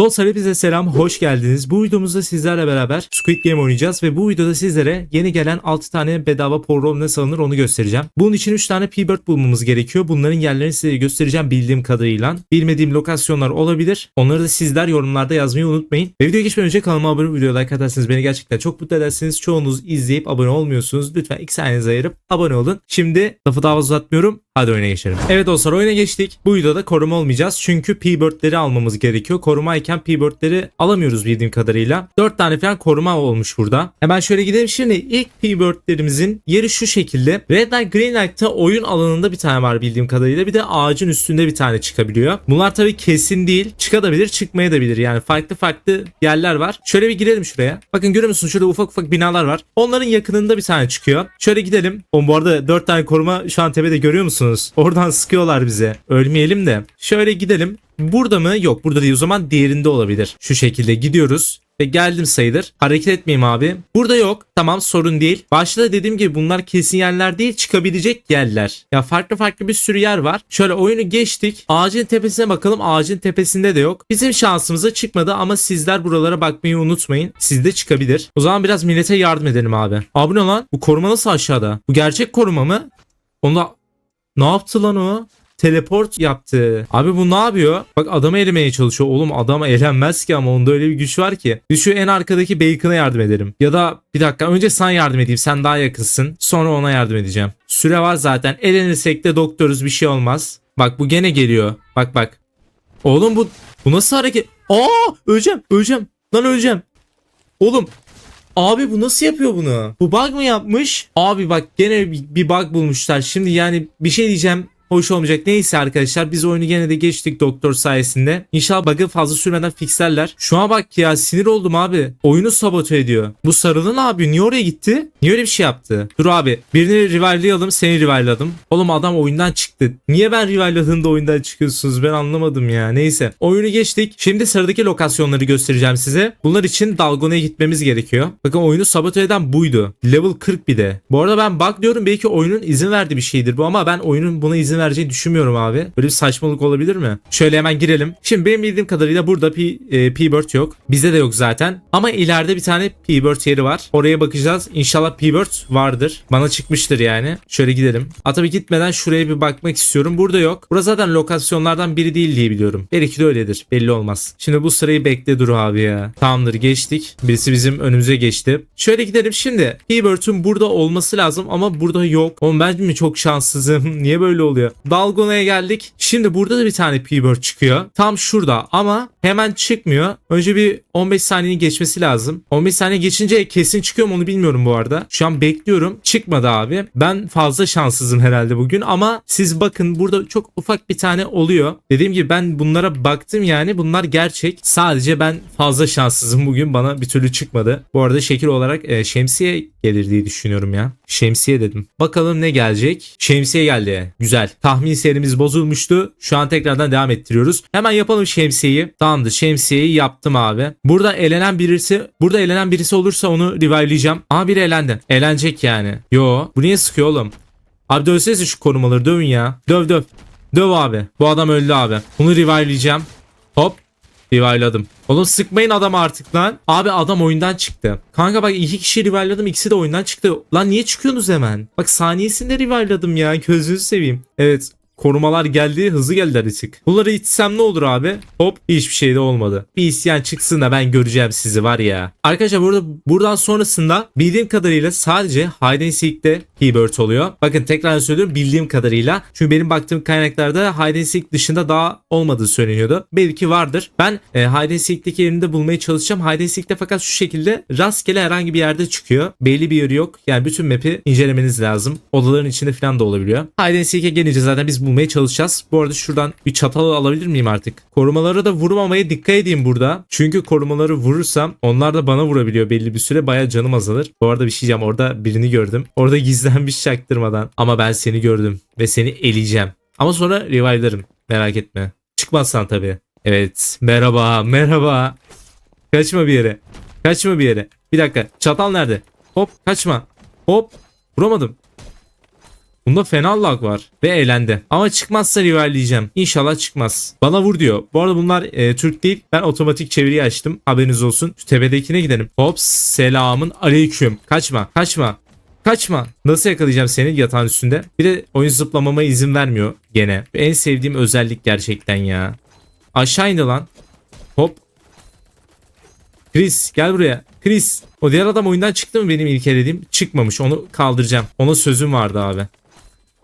Dostlar hepinize selam, hoş geldiniz. Bu videomuzda sizlerle beraber Squid Game oynayacağız ve bu videoda sizlere yeni gelen 6 tane bedava portal ne salınır onu göstereceğim. Bunun için 3 tane P-Bird bulmamız gerekiyor. Bunların yerlerini size göstereceğim bildiğim kadarıyla. Bilmediğim lokasyonlar olabilir. Onları da sizler yorumlarda yazmayı unutmayın. Ve videoya geçmeden önce kanalıma abone videoya like atarsanız beni gerçekten çok mutlu edersiniz. Çoğunuz izleyip abone olmuyorsunuz. Lütfen 2 saniyenizi ayırıp abone olun. Şimdi lafı daha uzatmıyorum. Hadi oyuna geçelim. Evet dostlar oyuna geçtik. Bu videoda koruma olmayacağız. Çünkü P-Bird'leri almamız gerekiyor. Korumayken P-Bird'leri alamıyoruz bildiğim kadarıyla. 4 tane falan koruma olmuş burada. Hemen şöyle gidelim. Şimdi ilk P-Bird'lerimizin yeri şu şekilde. Red Light Green Light'ta oyun alanında bir tane var bildiğim kadarıyla. Bir de ağacın üstünde bir tane çıkabiliyor. Bunlar tabii kesin değil. Çıkabilir, çıkmayabilir. Yani farklı farklı yerler var. Şöyle bir girelim şuraya. Bakın görüyor musunuz? Şurada ufak ufak binalar var. Onların yakınında bir tane çıkıyor. Şöyle gidelim. O bu arada 4 tane koruma şu an tepede görüyor musunuz? Oradan sıkıyorlar bize. Ölmeyelim de. Şöyle gidelim. Burada mı? Yok burada değil. O zaman diğerinde olabilir. Şu şekilde gidiyoruz. Ve geldim sayılır. Hareket etmeyeyim abi. Burada yok. Tamam sorun değil. Başta dediğim gibi bunlar kesin yerler değil çıkabilecek yerler. Ya farklı farklı bir sürü yer var. Şöyle oyunu geçtik. Ağacın tepesine bakalım. Ağacın tepesinde de yok. Bizim şansımıza çıkmadı ama sizler buralara bakmayı unutmayın. Sizde çıkabilir. O zaman biraz millete yardım edelim abi. Abi ne lan? Bu koruma nasıl aşağıda? Bu gerçek koruma mı? Onda ne yaptı lan o? Teleport yaptı. Abi bu ne yapıyor? Bak adamı elemeye çalışıyor. Oğlum adam elenmez ki ama onda öyle bir güç var ki. Şu en arkadaki Bacon'a yardım edelim. Ya da bir dakika önce sana yardım edeyim. Sen daha yakınsın. Sonra ona yardım edeceğim. Süre var zaten. Elenirsek de doktoruz bir şey olmaz. Bak bu gene geliyor. Bak bak. Oğlum bu bu nasıl hareket? Aa öleceğim öleceğim. Lan öleceğim. Oğlum Abi bu nasıl yapıyor bunu? Bu bug mı yapmış? Abi bak gene bir bug bulmuşlar. Şimdi yani bir şey diyeceğim hoş olmayacak. Neyse arkadaşlar biz oyunu gene de geçtik doktor sayesinde. İnşallah bug'ı fazla sürmeden fixlerler. Şuna bak ya sinir oldum abi. Oyunu sabote ediyor. Bu sarılı ne yapıyor? Niye oraya gitti? Niye öyle bir şey yaptı? Dur abi birini rivallayalım seni rivalladım. Oğlum adam oyundan çıktı. Niye ben rivalladığımda oyundan çıkıyorsunuz? Ben anlamadım ya. Neyse. Oyunu geçtik. Şimdi sıradaki lokasyonları göstereceğim size. Bunlar için Dalgona'ya gitmemiz gerekiyor. Bakın oyunu sabote eden buydu. Level 40 bir de. Bu arada ben bug diyorum belki oyunun izin verdiği bir şeydir bu ama ben oyunun buna izin vereceğini düşünmüyorum abi. Böyle bir saçmalık olabilir mi? Şöyle hemen girelim. Şimdi benim bildiğim kadarıyla burada P, e, P-Bird yok. Bizde de yok zaten. Ama ileride bir tane P-Bird yeri var. Oraya bakacağız. İnşallah P-Bird vardır. Bana çıkmıştır yani. Şöyle gidelim. A tabii gitmeden şuraya bir bakmak istiyorum. Burada yok. Burası zaten lokasyonlardan biri değil diye biliyorum. Belki de öyledir. Belli olmaz. Şimdi bu sırayı bekle dur abi ya. Tamamdır geçtik. Birisi bizim önümüze geçti. Şöyle gidelim şimdi. P-Bird'ün burada olması lazım ama burada yok. Oğlum ben mi çok şanssızım? Niye böyle oluyor? Dalgona'ya geldik. Şimdi burada da bir tane P-Bird çıkıyor. Tam şurada ama hemen çıkmıyor. Önce bir 15 saniyenin geçmesi lazım. 15 saniye geçince kesin çıkıyor mu onu bilmiyorum bu arada. Şu an bekliyorum. Çıkmadı abi. Ben fazla şanssızım herhalde bugün ama siz bakın burada çok ufak bir tane oluyor. Dediğim gibi ben bunlara baktım yani bunlar gerçek. Sadece ben fazla şanssızım bugün bana bir türlü çıkmadı. Bu arada şekil olarak e, şemsiye gelir diye düşünüyorum ya. Şemsiye dedim. Bakalım ne gelecek? Şemsiye geldi. Güzel. Tahmin serimiz bozulmuştu. Şu an tekrardan devam ettiriyoruz. Hemen yapalım şemsiyeyi. Tamamdır. Şemsiyeyi yaptım abi. Burada elenen birisi burada elenen birisi olursa onu revive'layacağım. Aa biri elendi. Elenecek yani. Yo. Bu niye sıkıyor oğlum? Abi dövsenize şu korumaları dövün ya. Döv döv. Döv abi. Bu adam öldü abi. Bunu revive'layacağım. Hop. Revive'ladım. Oğlum sıkmayın adam artık lan. Abi adam oyundan çıktı. Kanka bak iki kişi revive'ladım ikisi de oyundan çıktı. Lan niye çıkıyorsunuz hemen? Bak saniyesinde revive'ladım ya. Gözünüzü seveyim. Evet korumalar geldi hızlı geldiler açık. Bunları içsem ne olur abi? Hop hiçbir şey de olmadı. Bir isyan çıksın da ben göreceğim sizi var ya. Arkadaşlar burada buradan sonrasında bildiğim kadarıyla sadece Hide and Seek'te P-Bird oluyor. Bakın tekrar söylüyorum bildiğim kadarıyla. Çünkü benim baktığım kaynaklarda Hide and Seek dışında daha olmadığı söyleniyordu. Belki vardır. Ben e, Hide and Seek'teki yerini de bulmaya çalışacağım. Hide and Seek'te fakat şu şekilde rastgele herhangi bir yerde çıkıyor. Belli bir yeri yok. Yani bütün map'i incelemeniz lazım. Odaların içinde falan da olabiliyor. Hide and Seek'e gelince zaten biz bulmaya çalışacağız. Bu arada şuradan bir çatal alabilir miyim artık? Korumalara da vurmamaya dikkat edeyim burada. Çünkü korumaları vurursam onlar da bana vurabiliyor belli bir süre. Baya canım azalır. Bu arada bir şey diyeceğim. Orada birini gördüm. Orada gizlenmiş çaktırmadan. Ama ben seni gördüm. Ve seni eleyeceğim. Ama sonra revive'larım. Merak etme. Çıkmazsan tabii. Evet. Merhaba. Merhaba. Kaçma bir yere. Kaçma bir yere. Bir dakika. Çatal nerede? Hop kaçma. Hop. Vuramadım. Bunda fena lag var. Ve eğlendi. Ama çıkmazsa riverleyeceğim. İnşallah çıkmaz. Bana vur diyor. Bu arada bunlar e, Türk değil. Ben otomatik çeviri açtım. Haberiniz olsun. Şu tepedekine gidelim. Hop selamın aleyküm. Kaçma. Kaçma. Kaçma. Nasıl yakalayacağım seni yatağın üstünde? Bir de oyun zıplamama izin vermiyor gene. En sevdiğim özellik gerçekten ya. Aşağı indi lan. Hop. Chris gel buraya. Chris. O diğer adam oyundan çıktı mı benim ilk elediğim? Çıkmamış. Onu kaldıracağım. Ona sözüm vardı abi.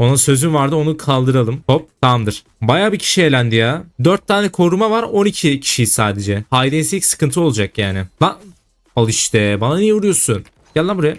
Ona sözüm vardı onu kaldıralım. Hop tamamdır. Baya bir kişi elendi ya. 4 tane koruma var 12 kişi sadece. Hide and sıkıntı olacak yani. Lan al işte bana niye vuruyorsun? Gel lan buraya.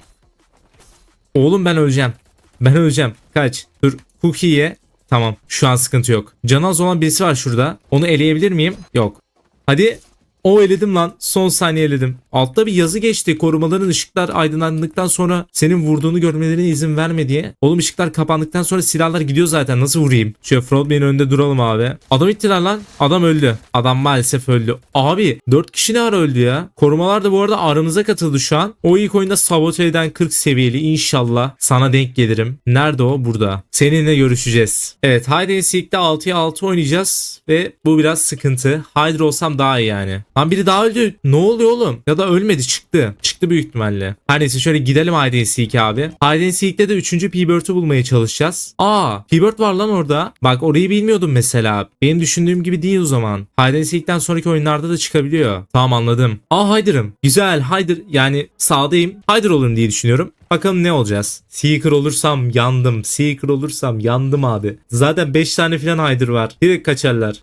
Oğlum ben öleceğim. Ben öleceğim. Kaç. Dur. Cookie ye. Tamam. Şu an sıkıntı yok. Canı az olan birisi var şurada. Onu eleyebilir miyim? Yok. Hadi. O eledim lan. Son saniye eledim. Altta bir yazı geçti. Korumaların ışıklar aydınlandıktan sonra senin vurduğunu görmelerine izin verme diye. Oğlum ışıklar kapandıktan sonra silahlar gidiyor zaten. Nasıl vurayım? Şöyle frontman'in önünde duralım abi. Adam ittiler lan. Adam öldü. Adam maalesef öldü. Abi 4 kişi ne ara öldü ya? Korumalar da bu arada aramıza katıldı şu an. O ilk oyunda sabote eden 40 seviyeli inşallah sana denk gelirim. Nerede o? Burada. Seninle görüşeceğiz. Evet Hide and Seek'te 6'ya 6 oynayacağız ve bu biraz sıkıntı. Hydra olsam daha iyi yani. Lan biri daha öldü. Ne oluyor oğlum? Ya da ölmedi çıktı. Çıktı büyük ihtimalle. Her neyse şöyle gidelim Hide and Seek'e abi. Hide Seek'te de 3. P-Bird'ü bulmaya çalışacağız. Aa P-Bird var lan orada. Bak orayı bilmiyordum mesela. Benim düşündüğüm gibi değil o zaman. Hide Seek'ten sonraki oyunlarda da çıkabiliyor. Tamam anladım. Aa Hyder'ım. Güzel Hyder yani sağdayım. Hyder olurum diye düşünüyorum. Bakalım ne olacağız? Seeker olursam yandım. Seeker olursam yandım abi. Zaten 5 tane falan Hyder var. Direkt kaçarlar.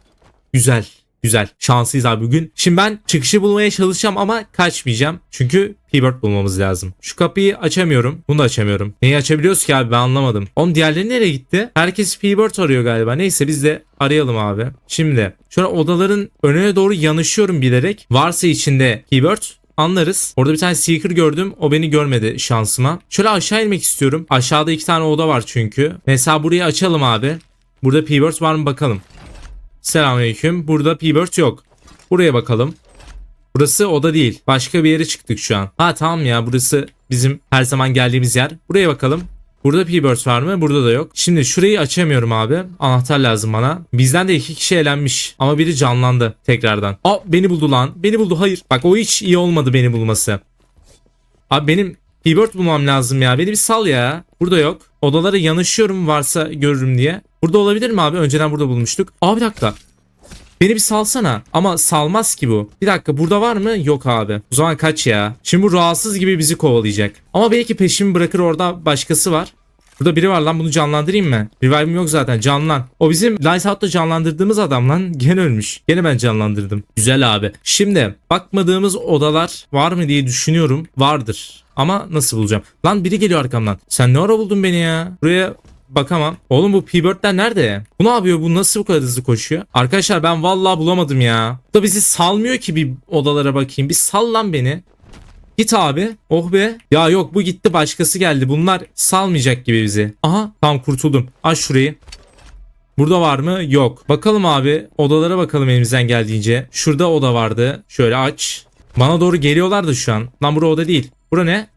Güzel. Güzel. Şanslıyız abi bugün. Şimdi ben çıkışı bulmaya çalışacağım ama kaçmayacağım. Çünkü P-Bird bulmamız lazım. Şu kapıyı açamıyorum. Bunu da açamıyorum. Neyi açabiliyoruz ki abi ben anlamadım. Oğlum diğerleri nereye gitti? Herkes P-Bird arıyor galiba. Neyse biz de arayalım abi. Şimdi şöyle odaların önüne doğru yanışıyorum bilerek. Varsa içinde P-Bird anlarız. Orada bir tane Seeker gördüm. O beni görmedi şansıma. Şöyle aşağı inmek istiyorum. Aşağıda iki tane oda var çünkü. Mesela burayı açalım abi. Burada P-Bird var mı bakalım. Selamünaleyküm. Burada P-Bird yok. Buraya bakalım. Burası oda değil. Başka bir yere çıktık şu an. Ha tamam ya burası bizim her zaman geldiğimiz yer. Buraya bakalım. Burada P-Bird var mı? Burada da yok. Şimdi şurayı açamıyorum abi. Anahtar lazım bana. Bizden de iki kişi elenmiş. Ama biri canlandı tekrardan. Aa beni buldu lan. Beni buldu. Hayır. Bak o hiç iyi olmadı beni bulması. Abi benim P-Bird bulmam lazım ya. Beni bir sal ya. Burada yok. Odalara yanışıyorum varsa görürüm diye. Burada olabilir mi abi? Önceden burada bulmuştuk. Aa bir dakika. Beni bir salsana. Ama salmaz ki bu. Bir dakika burada var mı? Yok abi. O zaman kaç ya. Şimdi bu rahatsız gibi bizi kovalayacak. Ama belki peşimi bırakır orada başkası var. Burada biri var lan bunu canlandırayım mı? Revive'im yok zaten canlan. O bizim Lights Out'ta canlandırdığımız adam lan. Gene ölmüş. Gene ben canlandırdım. Güzel abi. Şimdi bakmadığımız odalar var mı diye düşünüyorum. Vardır. Ama nasıl bulacağım? Lan biri geliyor arkamdan. Sen ne ara buldun beni ya? Buraya bakamam. Oğlum bu P-Bird'ler nerede? Bu ne yapıyor? Bu nasıl bu kadar hızlı koşuyor? Arkadaşlar ben vallahi bulamadım ya. Bu da bizi salmıyor ki bir odalara bakayım. Bir sal lan beni. Git abi. Oh be. Ya yok bu gitti başkası geldi. Bunlar salmayacak gibi bizi. Aha tam kurtuldum. Aç şurayı. Burada var mı? Yok. Bakalım abi. Odalara bakalım elimizden geldiğince. Şurada oda vardı. Şöyle aç. Bana doğru geliyorlar da şu an. Lan bura oda değil. Bura ne?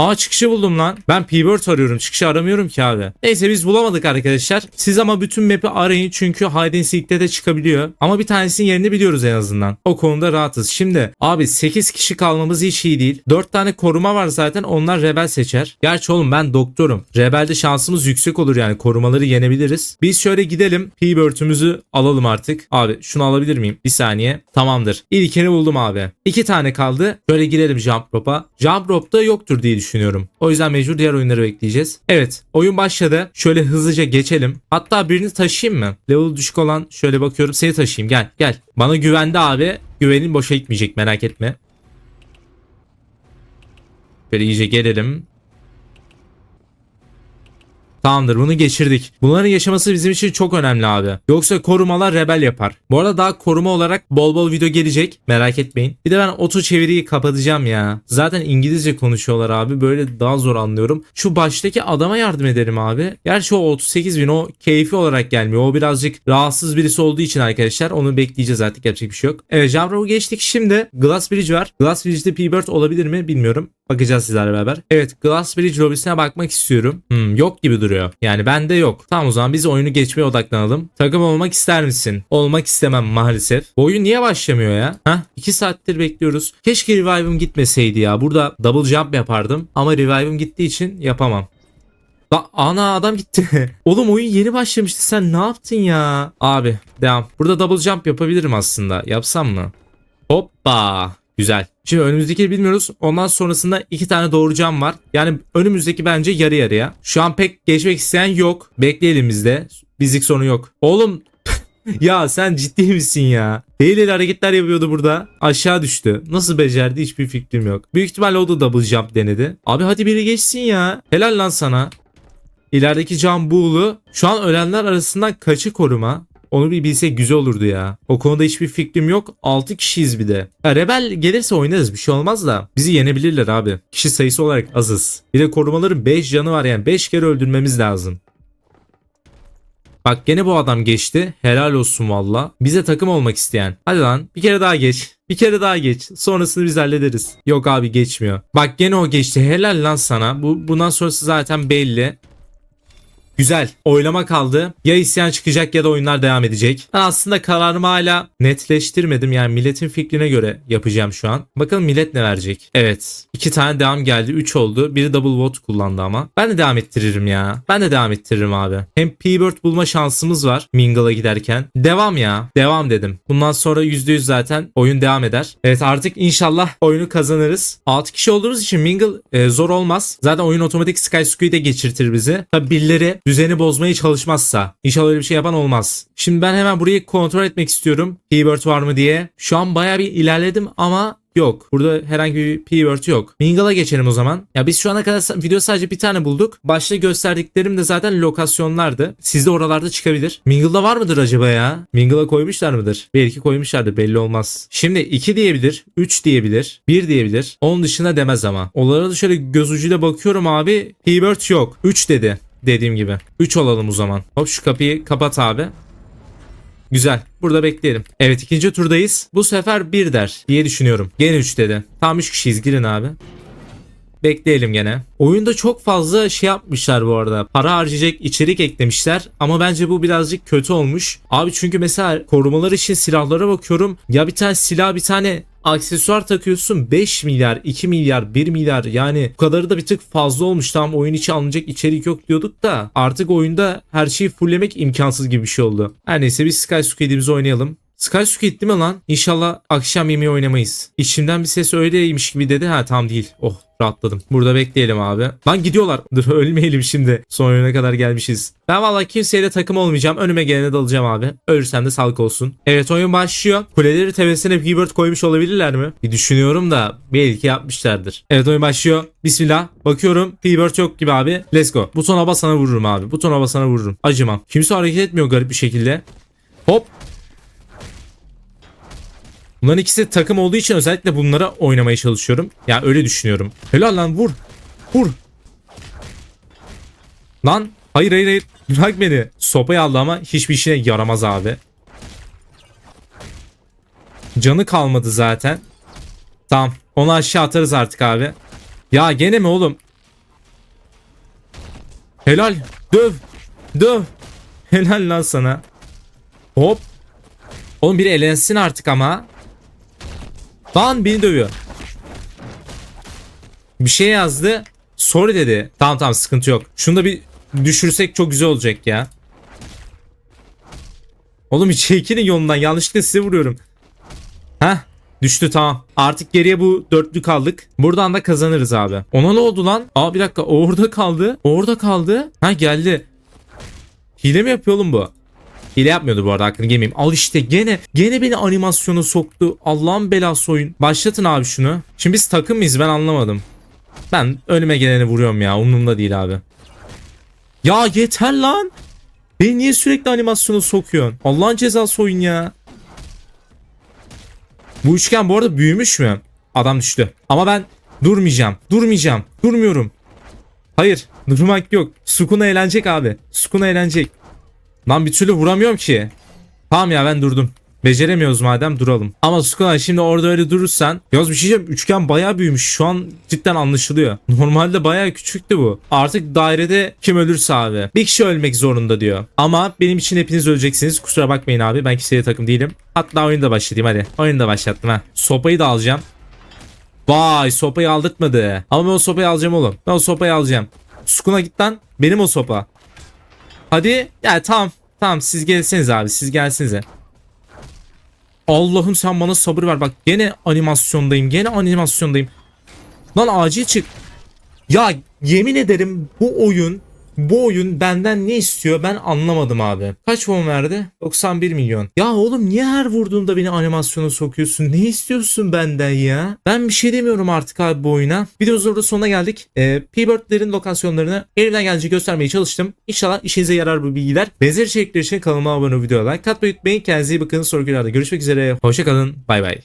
Aa çıkışı buldum lan. Ben P-Bird arıyorum. Çıkışı aramıyorum ki abi. Neyse biz bulamadık arkadaşlar. Siz ama bütün map'i arayın çünkü Hide and Seek'te de çıkabiliyor. Ama bir tanesinin yerini biliyoruz en azından. O konuda rahatız. Şimdi abi 8 kişi kalmamız hiç iyi değil. 4 tane koruma var zaten onlar rebel seçer. Gerçi oğlum ben doktorum. Rebelde şansımız yüksek olur yani korumaları yenebiliriz. Biz şöyle gidelim. P-Bird'ümüzü alalım artık. Abi şunu alabilir miyim? Bir saniye. Tamamdır. İlkini buldum abi. 2 tane kaldı. Şöyle girelim jump rope'a. Jump rope'da yoktur diye düşünüyorum. O yüzden mecbur diğer oyunları bekleyeceğiz. Evet oyun başladı. Şöyle hızlıca geçelim. Hatta birini taşıyayım mı? Level düşük olan şöyle bakıyorum. Seni taşıyayım gel gel. Bana güvendi abi. Güvenin boşa gitmeyecek merak etme. Böyle iyice gelelim. Tamamdır bunu geçirdik. Bunların yaşaması bizim için çok önemli abi. Yoksa korumalar rebel yapar. Bu arada daha koruma olarak bol bol video gelecek. Merak etmeyin. Bir de ben oto çeviriyi kapatacağım ya. Zaten İngilizce konuşuyorlar abi. Böyle daha zor anlıyorum. Şu baştaki adama yardım ederim abi. Gerçi o 38 bin o keyfi olarak gelmiyor. O birazcık rahatsız birisi olduğu için arkadaşlar. Onu bekleyeceğiz artık. Yapacak bir şey yok. Evet Jamro'u geçtik. Şimdi Glass Bridge var. Glass Bridge'de P-Bird olabilir mi bilmiyorum. Bakacağız sizlerle beraber. Evet Glass Bridge lobisine bakmak istiyorum. Hmm, yok gibi duruyor. Yani bende yok. Tamam o zaman biz oyunu geçmeye odaklanalım. Takım olmak ister misin? Olmak istemem maalesef. Bu oyun niye başlamıyor ya? Hah 2 saattir bekliyoruz. Keşke revive'ım gitmeseydi ya. Burada double jump yapardım. Ama revive'ım gittiği için yapamam. La ana adam gitti. Oğlum oyun yeni başlamıştı. Sen ne yaptın ya? Abi devam. Burada double jump yapabilirim aslında. Yapsam mı? Hoppa. Güzel. Şimdi önümüzdeki bilmiyoruz. Ondan sonrasında iki tane doğru cam var. Yani önümüzdeki bence yarı yarıya. Şu an pek geçmek isteyen yok. Bekleyelim biz de. Bizlik sorun yok. Oğlum ya sen ciddi misin ya? Değil hareketler yapıyordu burada. Aşağı düştü. Nasıl becerdi hiçbir fikrim yok. Büyük ihtimalle o da double jump denedi. Abi hadi biri geçsin ya. Helal lan sana. İlerideki cam buğulu. Şu an ölenler arasından kaçı koruma? Onu bir bilsek güzel olurdu ya. O konuda hiçbir fikrim yok. 6 kişiyiz bir de. Ya Rebel gelirse oynarız bir şey olmaz da. Bizi yenebilirler abi. Kişi sayısı olarak azız. Bir de korumaların 5 canı var yani 5 kere öldürmemiz lazım. Bak gene bu adam geçti. Helal olsun valla. Bize takım olmak isteyen. Hadi lan bir kere daha geç. Bir kere daha geç. Sonrasını biz hallederiz. Yok abi geçmiyor. Bak gene o geçti. Helal lan sana. Bu bundan sonrası zaten belli. Güzel. Oylama kaldı. Ya isyan çıkacak ya da oyunlar devam edecek. Ben aslında kararımı hala netleştirmedim. Yani milletin fikrine göre yapacağım şu an. Bakalım millet ne verecek. Evet. iki tane devam geldi. 3 oldu. Biri double vote kullandı ama. Ben de devam ettiririm ya. Ben de devam ettiririm abi. Hem P-Bird bulma şansımız var Mingle'a giderken. Devam ya. Devam dedim. Bundan sonra %100 zaten oyun devam eder. Evet artık inşallah oyunu kazanırız. 6 kişi olduğumuz için Mingle e, zor olmaz. Zaten oyun otomatik Sky Squid'e geçirtir bizi. Tabi birileri düzeni bozmaya çalışmazsa. İnşallah öyle bir şey yapan olmaz. Şimdi ben hemen burayı kontrol etmek istiyorum. P-Bird var mı diye. Şu an baya bir ilerledim ama Yok. Burada herhangi bir keyword yok. Mingle'a geçelim o zaman. Ya biz şu ana kadar video sadece bir tane bulduk. Başta gösterdiklerim de zaten lokasyonlardı. Sizde oralarda çıkabilir. Mingle'da var mıdır acaba ya? Mingle'a koymuşlar mıdır? Belki koymuşlardır belli olmaz. Şimdi 2 diyebilir, 3 diyebilir, 1 diyebilir. Onun dışında demez ama. Onlara da şöyle göz ucuyla bakıyorum abi. Keyword yok. 3 dedi. Dediğim gibi. 3 olalım o zaman. Hop şu kapıyı kapat abi. Güzel. Burada bekleyelim. Evet ikinci turdayız. Bu sefer 1 der diye düşünüyorum. Gene 3 dedi. Tam 3 kişiyiz girin abi. Bekleyelim gene. Oyunda çok fazla şey yapmışlar bu arada. Para harcayacak içerik eklemişler ama bence bu birazcık kötü olmuş. Abi çünkü mesela korumalar için silahlara bakıyorum. Ya bir tane silah bir tane aksesuar takıyorsun 5 milyar, 2 milyar, 1 milyar yani bu kadarı da bir tık fazla olmuş. Tamam oyun içi alınacak içerik yok diyorduk da artık oyunda her şeyi fulllemek imkansız gibi bir şey oldu. Her neyse biz Sky Squid'imizi oynayalım. Sky Squid değil mi lan? İnşallah akşam yemeği oynamayız. İçimden bir ses öyleymiş gibi dedi. Ha tam değil. Oh rahatladım. Burada bekleyelim abi. Lan gidiyorlar. Dur ölmeyelim şimdi. Son oyuna kadar gelmişiz. Ben valla kimseyle takım olmayacağım. Önüme gelene dalacağım abi. Ölürsem de sağlık olsun. Evet oyun başlıyor. Kuleleri tepesine Keybird koymuş olabilirler mi? Bir düşünüyorum da belki yapmışlardır. Evet oyun başlıyor. Bismillah. Bakıyorum. Keybird yok gibi abi. Let's go. Butona basana vururum abi. Butona basana vururum. Acımam. Kimse hareket etmiyor garip bir şekilde. Hop. Bunların ikisi takım olduğu için özellikle bunlara oynamaya çalışıyorum. Ya öyle düşünüyorum. Helal lan vur. Vur. Lan hayır hayır hayır. Bırak beni. Sopayı aldı ama hiçbir işine yaramaz abi. Canı kalmadı zaten. Tamam. Onu aşağı atarız artık abi. Ya gene mi oğlum? Helal. Döv. Döv. Helal lan sana. Hop. Oğlum biri elensin artık ama. Lan beni dövüyor. Bir şey yazdı. Sorry dedi. Tamam tamam sıkıntı yok. Şunu da bir düşürsek çok güzel olacak ya. Oğlum çekilin yolundan. Yanlışlıkla size vuruyorum. Heh. Düştü tamam. Artık geriye bu dörtlü kaldık. Buradan da kazanırız abi. Ona ne oldu lan? Aa bir dakika. Orada kaldı. Orada kaldı. Ha geldi. Hile mi yapıyor oğlum bu? Hile yapmıyordu bu arada hakkını gemeyim. Al işte gene gene beni animasyona soktu. Allah'ın belası oyun. Başlatın abi şunu. Şimdi biz takım mıyız ben anlamadım. Ben önüme geleni vuruyorum ya. Umurumda değil abi. Ya yeter lan. Beni niye sürekli animasyona sokuyorsun? Allah'ın cezası oyun ya. Bu üçgen bu arada büyümüş mü? Adam düştü. Ama ben durmayacağım. Durmayacağım. Durmuyorum. Hayır. Durmak yok. Sukuna eğlenecek abi. Sukuna eğlenecek. Lan bir türlü vuramıyorum ki. Tamam ya ben durdum. Beceremiyoruz madem duralım. Ama Sukuna şimdi orada öyle durursan yaz bir şey diyeceğim üçgen bayağı büyümüş. Şu an cidden anlaşılıyor. Normalde bayağı küçüktü bu. Artık dairede kim ölürse abi. Bir kişi ölmek zorunda diyor. Ama benim için hepiniz öleceksiniz. Kusura bakmayın abi. Ben kimseye takım değilim. Hatta oyunu da başlatayım hadi. Oyunu da başlattım ha. Sopayı da alacağım. Vay sopayı aldırtmadı. Ama ben o sopayı alacağım oğlum. Ben o sopayı alacağım. Sukuna git lan. Benim o sopa. Hadi. Ya tamam. Tamam siz gelseniz abi. Siz gelsenize. Allah'ım sen bana sabır ver. Bak gene animasyondayım. Gene animasyondayım. Lan acil çık. Ya yemin ederim bu oyun bu oyun benden ne istiyor ben anlamadım abi. Kaç won verdi? 91 milyon. Ya oğlum niye her vurduğunda beni animasyona sokuyorsun? Ne istiyorsun benden ya? Ben bir şey demiyorum artık abi bu oyuna. Videomuzun burada sonuna geldik. Ee, P-Bird'lerin lokasyonlarını elimden gelince göstermeye çalıştım. İnşallah işinize yarar bu bilgiler. Benzer içerikler için kanalıma abone olup videoya like atmayı unutmayın. Kendinize iyi bakın. Sonraki videolarda görüşmek üzere. Hoşçakalın. Bay bay.